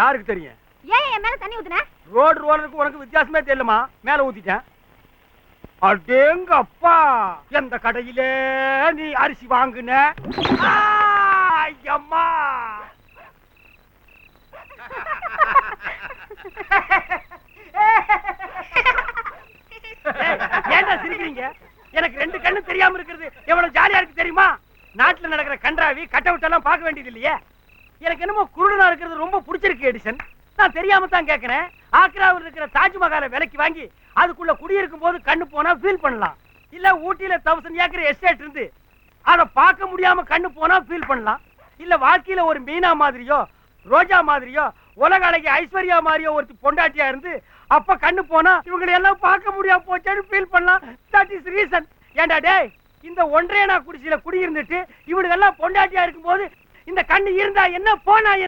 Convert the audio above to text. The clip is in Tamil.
யாருக்கு தெரியும்? ஏன் என் மேல தண்ணி ஊத்துன? ரோடு ரோலருக்கு உனக்கு வித்தியாசமே தெரியலமா மேல ஊத்திட்டேன். அடேங்க அப்பா எந்த கடையிலே நீ அரிசி வாங்குன? ஐயம்மா ஏன்டா சிரிக்கிறீங்க? எனக்கு ரெண்டு கண்ணு தெரியாம இருக்கிறது. எவ்வளவு ஜாலியா இருக்கு தெரியுமா? நாட்டுல நடக்கிற கன்றாவி கட்ட விட்டெல்லாம் பார்க்க வேண்டியது இல்லையே. எனக்கு என்னமோ குருடனா இருக்கிறது ரொம்ப பிடிச்சிருக்கு எடிசன். நான் தெரியாம தான் கேக்குறேன். ஆக்ராவில் இருக்கிற தாஜ்மஹாலை விலைக்கு வாங்கி அதுக்குள்ள குடியிருக்கும் போது கண்ணு போனா ஃபீல் பண்ணலாம். இல்ல ஊட்டியில தௌசண்ட் ஏக்கர் எஸ்டேட் இருந்து அதை பார்க்க முடியாம கண்ணு போனா ஃபீல் பண்ணலாம். இல்ல வாழ்க்கையில ஒரு மீனா மாதிரியோ ரோஜா மாதிரியோ உலக அழகி ஐஸ்வர்யா மாதிரியோ ஒருத்தி பொண்டாட்டியா இருந்து அப்ப கண்ணு போனா இவங்களை எல்லாம் பார்க்க முடியாம போச்சேன்னு ஃபீல் பண்ணலாம். தட் இஸ் ரீசன் ஏண்டா டேய் இந்த ஒன்றே நான் குடிசையில குடியிருந்துட்டு இவனுக்கு எல்லாம் பொண்டாட்டியா இருக்கும்போது இந்த கண்ணு இருந்தா என்ன போனா